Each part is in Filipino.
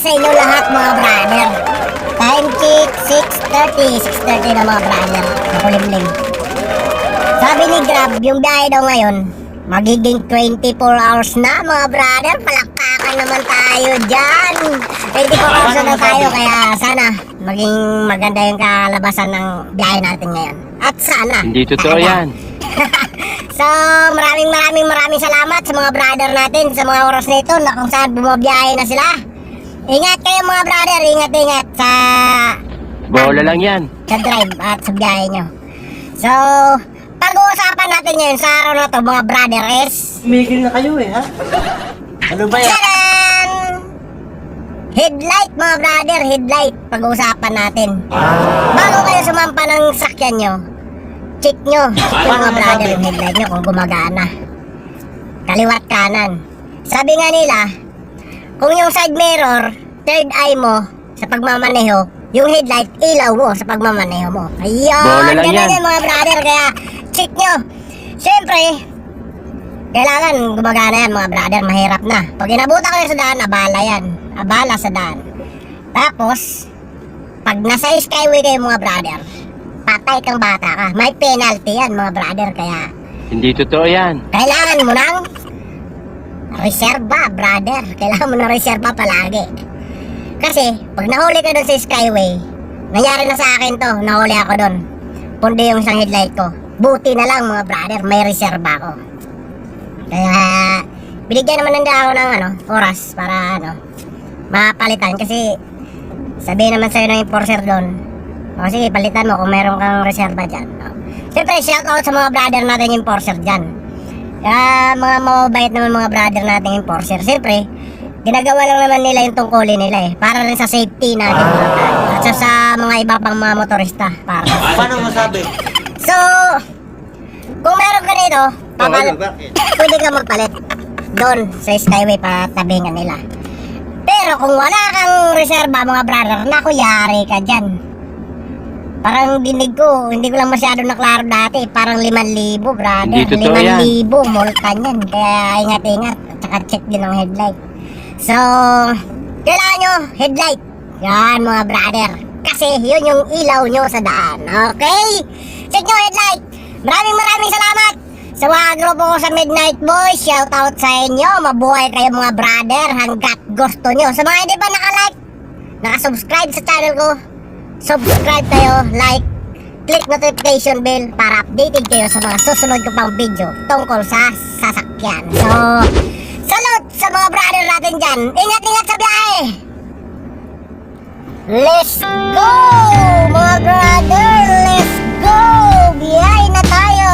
sa inyo lahat mga brother. Time check 6.30, 6.30 na mga brother. Nakulimlim. Sabi ni Grab, yung biyahe daw ngayon, magiging 24 hours na mga brother. Palakpakan naman tayo dyan. 24 hours na tayo, kaya sana maging maganda yung kalabasan ng biyahe natin ngayon. At sana. Hindi totoo yan. So, maraming maraming maraming salamat sa mga brother natin sa mga oras na ito na kung saan bumabiyahe na sila. Ingat kayo mga brother, ingat ingat sa Bola lang yan. sa drive at sa biyahe nyo. So, pag-uusapan natin ngayon sa araw na to mga brother is Tumigil na kayo eh, ha? Ano ba yan? Tadaan! Headlight mga brother, headlight pag-uusapan natin. Bago kayo sumampa ng sakyan nyo, check nyo, check nyo mga brother yung headlight nyo kung gumagana. Kaliwat kanan. Sabi nga nila, kung yung side mirror, third eye mo sa pagmamaneho, yung headlight, ilaw mo sa pagmamaneho mo. Ayun, ganun yan. yan mga brother, kaya check nyo. Siyempre, kailangan gumagana yan mga brother, mahirap na. Pag inabutan kayo sa daan, abala yan. Abala sa daan. Tapos, pag nasa skyway kayo mga brother, patay kang bata ka. May penalty yan mga brother, kaya Hindi totoo yan. kailangan mo ng reserba, brother. Kailangan mo ng reserba palagi. Kasi, pag nahuli ka doon sa Skyway, nangyari na sa akin to, nahuli ako doon. Pundi yung isang headlight ko. Buti na lang mga brother, may reserba ako. Kaya, binigyan naman nila ako ng ano, oras para ano, mapalitan. Kasi, sabihin naman sa'yo ng enforcer doon, o sige, palitan mo kung meron kang reserba dyan. O. Siyempre, shout out sa mga brother natin yung enforcer dyan. Kaya mga mababait naman mga brother natin yung enforcer. Siyempre, ginagawa lang naman nila yung tungkulin nila eh. Para rin sa safety natin mga. At sa, sa mga iba pang mga motorista. Para. Paano masabi? So, kung meron ka nito, bakit? pwede ka magpalit doon sa Skyway patabingan nila. Pero kung wala kang reserba mga brother, naku yari ka dyan. Parang dinig ko, hindi ko lang masyado naklaro dati. Parang 5,000 brother. Hindi totoo yan. 5,000 multa yan. Kaya ingat-ingat. Tsaka check din ang headlight. So, kailangan nyo headlight. Yan mga brother. Kasi yun yung ilaw nyo sa daan. Okay? Check nyo headlight. Maraming maraming salamat sa mga grupo ko sa Midnight Boys. Shout out sa inyo. Mabuhay kayo mga brother hanggat gusto nyo. Sa mga hindi pa nakalike, nakasubscribe sa channel ko, subscribe kayo, like, click notification bell para updated kayo sa mga susunod ko pang video tungkol sa sasakyan. So, salute sa mga brother natin dyan. Ingat-ingat sa biyahe! Let's go! Mga brother, let's go! Biyahe na tayo!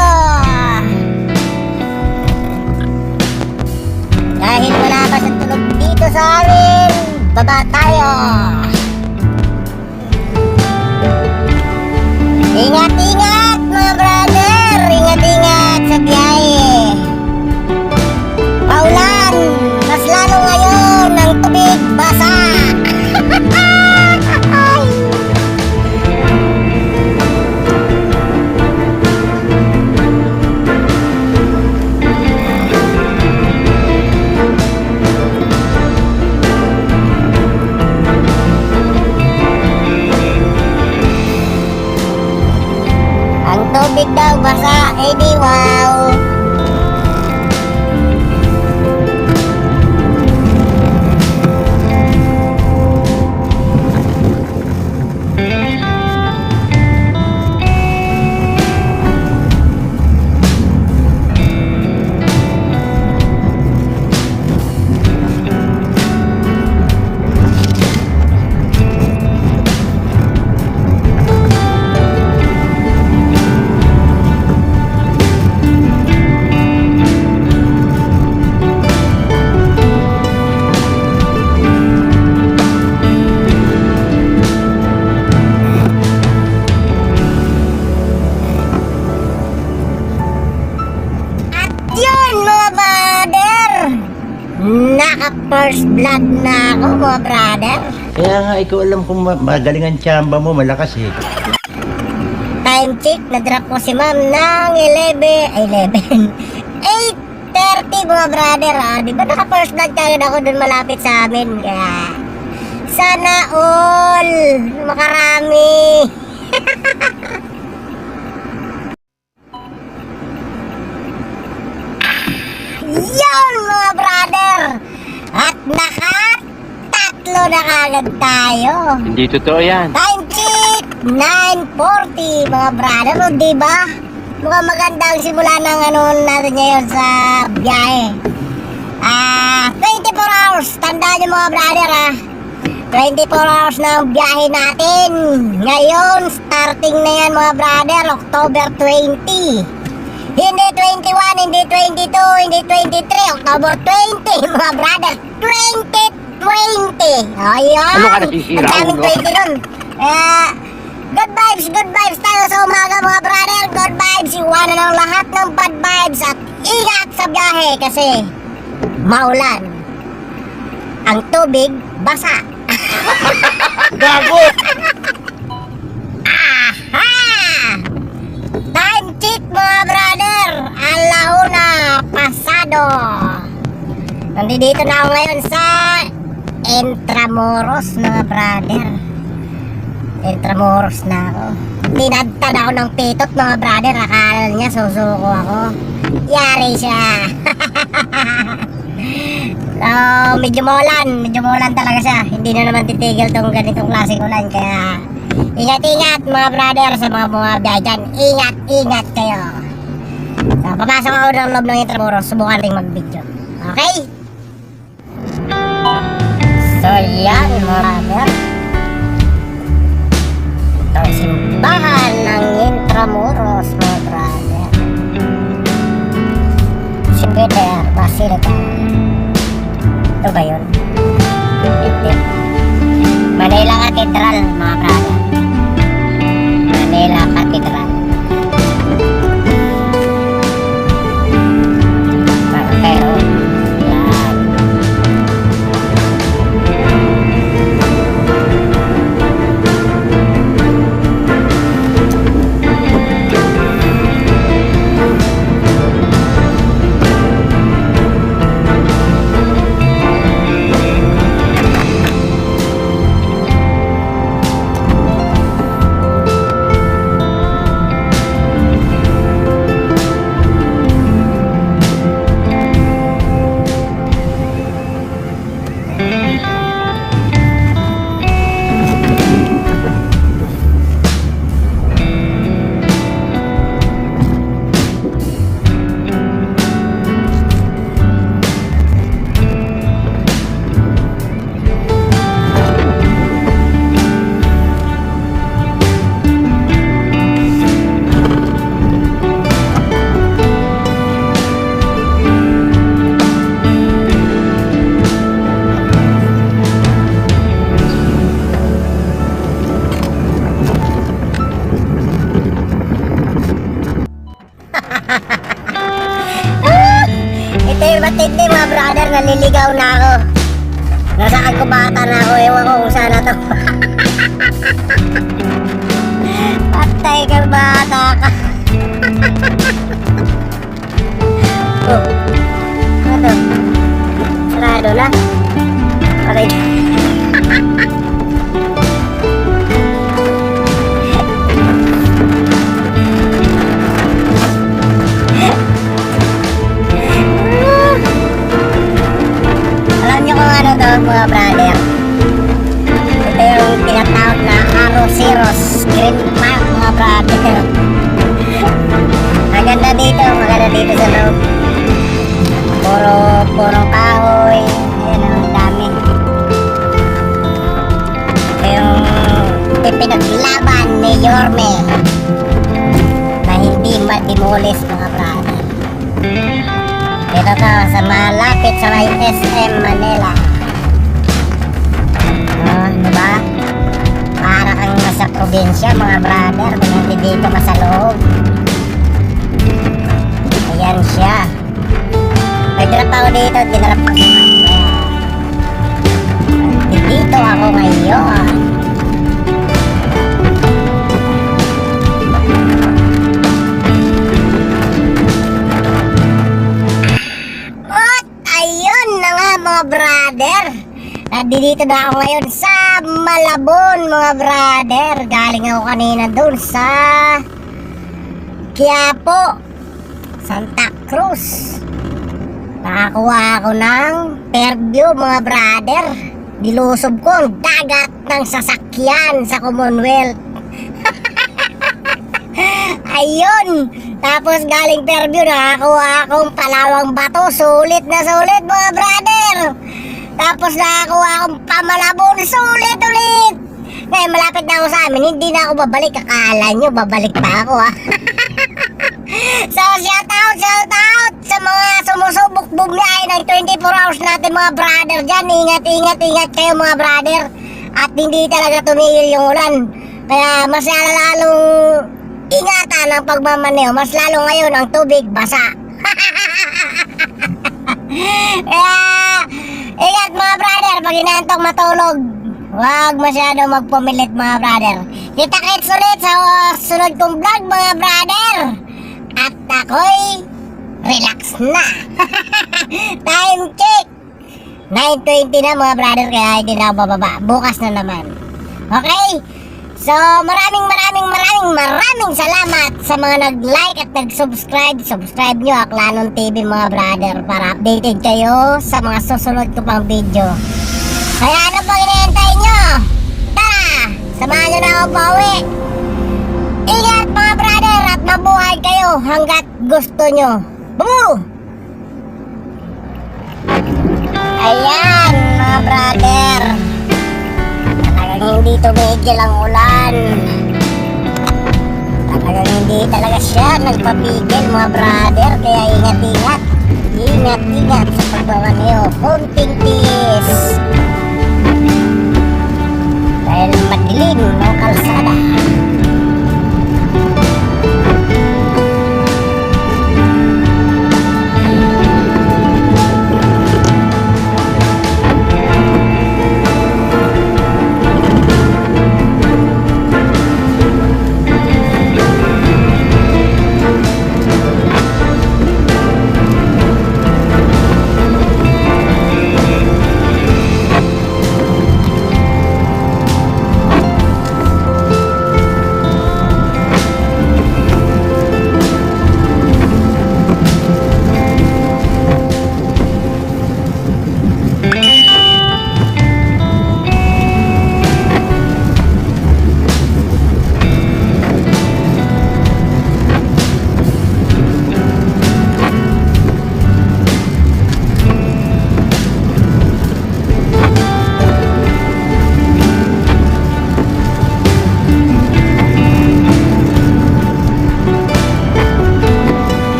First blood na ako mga brother. Kaya nga, ikaw alam kung ma- magaling ang tsamba mo, malakas eh. Time check, na-drop ko si ma'am ng 11, ay 11, 8.30 30 mga brother ah. Di ba naka first blood kagad ako dun malapit sa amin. Kaya sana all makarami. Yun mga brother! At naka tatlo na kagad tayo. Hindi totoo yan. Time check! 9.40 mga brother. O diba? Mukhang maganda ang simula ng ano natin ngayon sa biyahe. Ah, 24 hours. Tandaan nyo mga brother ah. 24 hours na ang biyahe natin. Ngayon, starting na yan mga brother, October 20. Hindi 21, hindi 22, hindi 23, October 20, mga brother. 2020. Ayun. Ano ka nasisira, Ang daming ulo? 20 nun. Eh, good vibes, good vibes tayo sa umaga mga brother. Good vibes. Iwanan ng lahat ng bad vibes at ingat sa biyahe kasi maulan. Ang tubig, basa. Gago! Aha! Check mga brother! Alauna pasado! Nandito na ako ngayon sa Intramuros mga brother. Intramuros na ako. Tinadtad ako ng pitot mga brother. Akala niya susuko ako. Yari siya. So, medyo maulan. Medyo maulan talaga siya. Hindi na naman titigil tong ganitong klaseng ulan. Kaya, ingat-ingat mga brother sa mga biyahe dyan. Ingat-ingat kayo. So, papasok ako ng loob ng Intramuros. Subukan rin mag-video. Okay? So, yan mga brother. Ito ang simbahan ng Intramuros mga brother. Simpeter Basilica. Ito ba yun? Manila Cathedral, mga brother. Ito yung matindi mga brother, naliligaw na ako. Nasaan ko bata na ako, ewan ko kung sana to. Patay ka bata ka. oh. Ano? Sarado na. Okay. Yorme na hindi madimulis mga brother. Dito ka sa malapit sa may SM Manila. Oh, diba? Para kang nasa probinsya mga brother. Kung hindi dito ka sa loob. Ayan siya. May drop ako dito, dinrap ako. Dito ako ngayon. Nandito na ako ngayon sa Malabon mga brother. Galing ako kanina doon sa Quiapo, Santa Cruz. Nakakuha ako ng Fairview mga brother. Nilusob ko ang dagat ng sasakyan sa Commonwealth. Ayun! Tapos galing Fairview, nakakuha akong palawang bato. Sulit na sulit mga brother! Tapos nakakuha akong pamalabon. Sulit ulit! Ngayon malapit na ako sa amin, hindi na ako babalik. Akala nyo, babalik pa ako ha. so shout out, shout out sa mga sumusubok bumiyahe ng 24 hours natin mga brother dyan. Ingat, ingat, ingat kayo mga brother. At hindi talaga tumigil yung ulan. Kaya mas lalong ingatan ang pagmamaneo. Mas lalo ngayon ang tubig basa. Kaya, ingat mga brother, pag inaantok matulog, huwag masyado magpumilit mga brother. Kita-kits ulit sa sunod kong vlog mga brother. At ako'y relax na. Time check. 9.20 na mga brother, kaya hindi na ako bababa. Bukas na naman. Okay? So, maraming maraming maraming maraming salamat sa mga nag-like at nag-subscribe. Subscribe nyo Aklanon TV mga brother para updated kayo sa mga susunod ko pang video. Kaya ano pang hinihintay nyo? Tara! Samahan nyo na ako pauwi. Ingat mga brother at mabuhay kayo hanggat gusto nyo. Boo! Ayan mga brother. Hindi tumigil ang ulan. Talagang hindi talaga siya nagpapigil mga brother. Kaya ingat-ingat. Ingat-ingat sa pagbabaneo. Kunting tiis. Dahil madilim ng kalsada.